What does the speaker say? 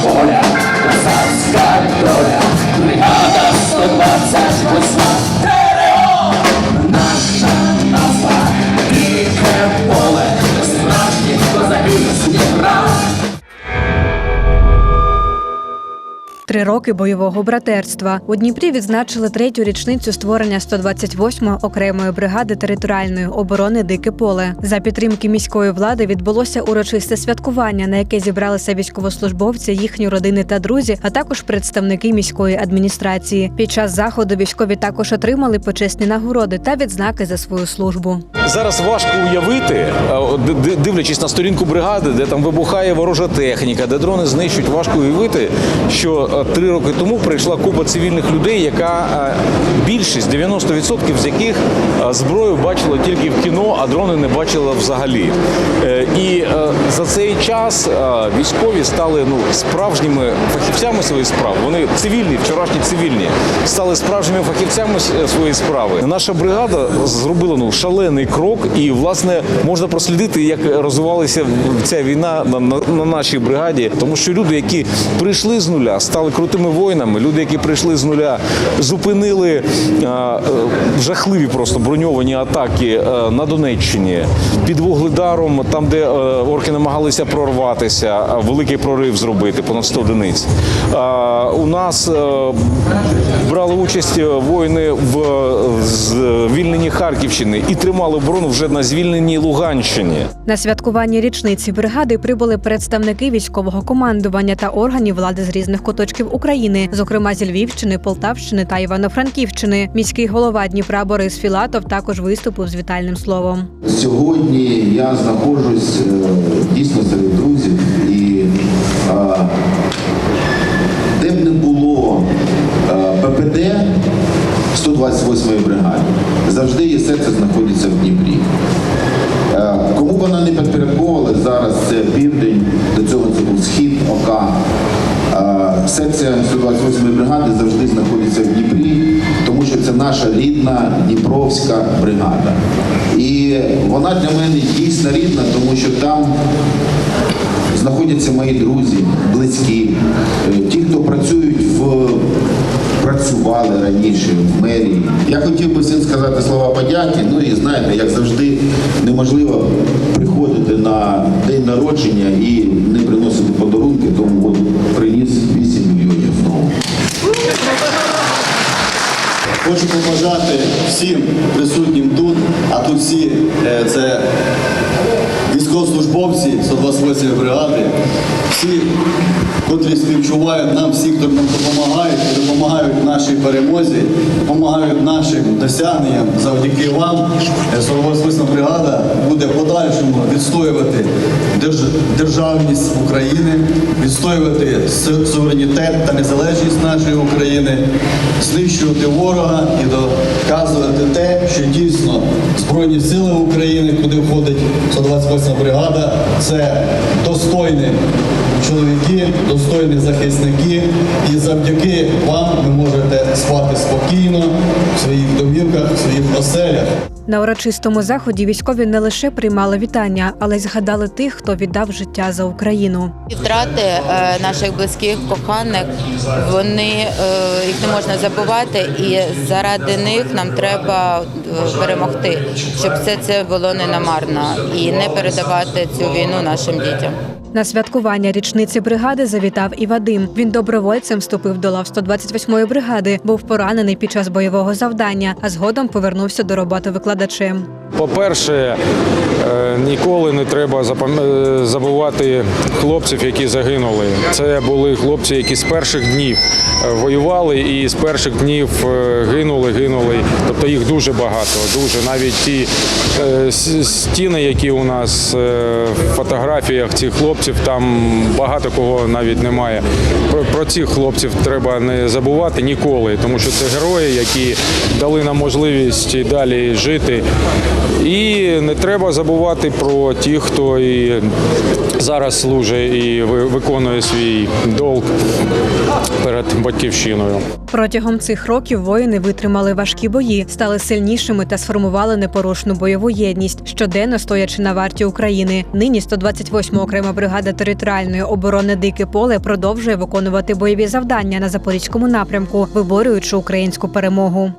Hola. Три роки бойового братерства у Дніпрі відзначили третю річницю створення 128-ї окремої бригади територіальної оборони Дике поле. За підтримки міської влади відбулося урочисте святкування, на яке зібралися військовослужбовці, їхні родини та друзі, а також представники міської адміністрації. Під час заходу військові також отримали почесні нагороди та відзнаки за свою службу. Зараз важко уявити, дивлячись на сторінку бригади, де там вибухає ворожа техніка, де дрони знищують, важко уявити, що три роки тому прийшла купа цивільних людей, яка е, більшість 90% з яких е, зброю бачила тільки в кіно, а дрони не бачила взагалі. Е, І за цей час військові стали ну справжніми фахівцями своєї справи. Вони цивільні, вчорашні цивільні, стали справжніми фахівцями своєї справи. Наша бригада зробила ну шалений крок, і власне можна прослідити, як розвивалася ця війна на, на, на нашій бригаді, тому що люди, які прийшли з нуля, стали крутими воїнами. Люди, які прийшли з нуля, зупинили а, е, жахливі просто броньовані атаки е, на Донеччині під Вугледаром, там, де е, орки намагалися прорватися, великий прорив зробити, понад 100 одиниць. У нас е, брали участь воїни в звільненні Харківщини і тримали оборону вже на звільненій Луганщині. На святкуванні річниці бригади прибули представники військового командування та органів влади з різних куточків України, зокрема зі Львівщини, Полтавщини та Івано-Франківщини. Міський голова Дніпра Борис Філатов також виступив з вітальним словом. Сьогодні я знаходжусь е, дійсно серед друзів і де б не було ППД 128-ї бригади, завжди її серце знаходиться в Дніпрі. Секція 128-ї бригади завжди знаходиться в Дніпрі, тому що це наша рідна Дніпровська бригада. І вона для мене дійсно рідна, тому що там знаходяться мої друзі, близькі, е, ті, хто працюють в працювали раніше в мерії. Я хотів би всім сказати слова подяки. Ну і знаєте, як завжди, неможливо приходити на день народження і не приносити подарунки, тому приніс 8 мільйонів знову. Хочу побажати всім присутнім тут, а тут всі е, це військовослужбовці 128 бригади, всі, котрі співчувають нам, всі, хто нам допомагають, допомагають нашій перемозі, допомагають нашим досягненням. Завдяки вам е, 128 бригада буде в подальшому відстоювати державність України, відстоювати суверенітет та незалежність нашої України, знищувати ворога і доказувати те, що дійсно Збройні сили України, куди входить 128 бригада, це достойні чоловіки, достойні захисники, і завдяки вам ви можете спати спокійно в своїх домівках, в своїх оселях. На урочистому заході військові не лише приймали вітання, але й згадали тих, хто віддав життя за Україну. Втрати е, наших близьких, коханих, вони е, їх не можна забувати, і заради них нам треба е, перемогти, щоб все це було не намарно і не передавати цю війну нашим дітям. На святкування річниці бригади завітав і Вадим. Він добровольцем вступив до лав 128-ї бригади, був поранений під час бойового завдання, а згодом повернувся до роботи викладачем. По-перше, е, ніколи не треба е, забувати хлопців, які загинули. Це були хлопці, які з перших днів е, воювали і з перших днів гинули, гинули. Тобто їх дуже багато. Дуже навіть ті стіни, які у нас в фотографіях цих хлопців, там багато кого навіть немає. Про, цих хлопців треба не забувати ніколи, тому що це герої, які дали нам можливість далі жити. І не треба забувати про тих, хто і зараз служить і виконує свій долг перед батьківщиною. Протягом цих років воїни витримали важкі бої, стали сильнішими та сформували непорушну бойову єдність, щоденно стоячи на варті України. Нині 128 окрема бригада територіальної оборони Дике поле продовжує виконувати бойові завдання на запорізькому напрямку, виборюючи українську перемогу.